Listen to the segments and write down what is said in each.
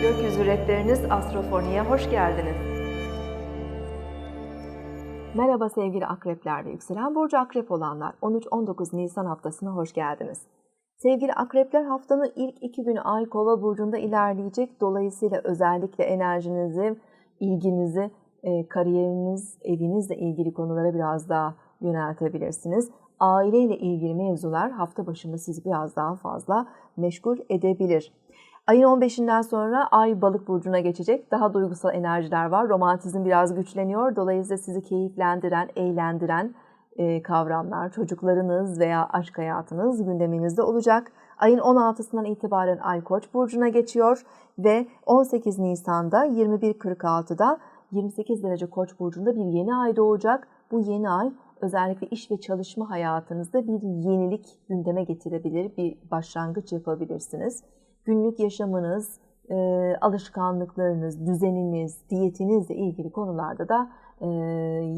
akrepleriniz Astrofoni'ye hoş geldiniz. Merhaba sevgili akrepler ve yükselen burcu akrep olanlar. 13-19 Nisan haftasına hoş geldiniz. Sevgili akrepler haftanın ilk iki günü Ay Kova burcunda ilerleyecek. Dolayısıyla özellikle enerjinizi, ilginizi, e, kariyeriniz, evinizle ilgili konulara biraz daha yöneltebilirsiniz. Aileyle ilgili mevzular hafta başında sizi biraz daha fazla meşgul edebilir. Ayın 15'inden sonra Ay Balık burcuna geçecek. Daha duygusal enerjiler var. Romantizm biraz güçleniyor. Dolayısıyla sizi keyiflendiren, eğlendiren e, kavramlar, çocuklarınız veya aşk hayatınız gündeminizde olacak. Ayın 16'sından itibaren Ay Koç burcuna geçiyor ve 18 Nisan'da 21.46'da 28 derece Koç burcunda bir yeni ay doğacak. Bu yeni ay özellikle iş ve çalışma hayatınızda bir yenilik gündeme getirebilir, bir başlangıç yapabilirsiniz günlük yaşamınız, e, alışkanlıklarınız, düzeniniz, diyetinizle ilgili konularda da e,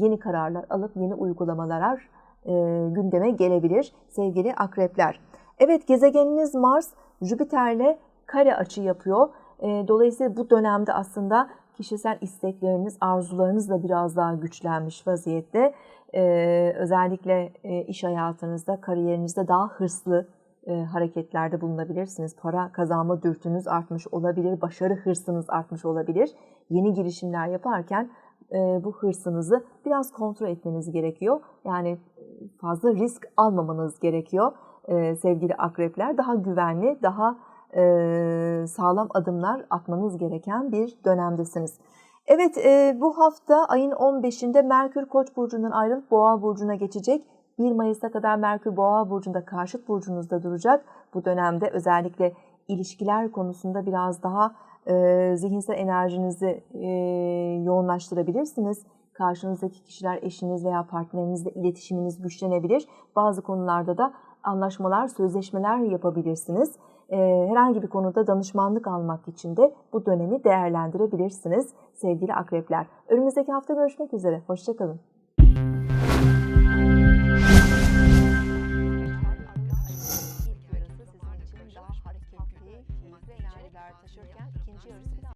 yeni kararlar alıp yeni uygulamalar e, gündeme gelebilir sevgili akrepler. Evet gezegeniniz Mars Jüpiter'le kare açı yapıyor. Dolayısıyla bu dönemde aslında kişisel istekleriniz, arzularınız da biraz daha güçlenmiş vaziyette. E, özellikle e, iş hayatınızda, kariyerinizde daha hırslı, e, hareketlerde bulunabilirsiniz. Para kazanma dürtünüz artmış olabilir, başarı hırsınız artmış olabilir. Yeni girişimler yaparken e, bu hırsınızı biraz kontrol etmeniz gerekiyor. Yani fazla risk almamanız gerekiyor e, sevgili akrepler. Daha güvenli, daha e, sağlam adımlar atmanız gereken bir dönemdesiniz. Evet e, bu hafta ayın 15'inde Merkür Koç burcundan ayrılıp Boğa burcuna geçecek. 1 Mayıs'a kadar Merkür Boğa burcunda karşıt burcunuzda duracak. Bu dönemde özellikle ilişkiler konusunda biraz daha e, zihinsel enerjinizi e, yoğunlaştırabilirsiniz. Karşınızdaki kişiler eşiniz veya partnerinizle iletişiminiz güçlenebilir. Bazı konularda da anlaşmalar, sözleşmeler yapabilirsiniz. E, herhangi bir konuda danışmanlık almak için de bu dönemi değerlendirebilirsiniz sevgili akrepler. Önümüzdeki hafta görüşmek üzere. Hoşçakalın. süreler taşırken ikinci yarısında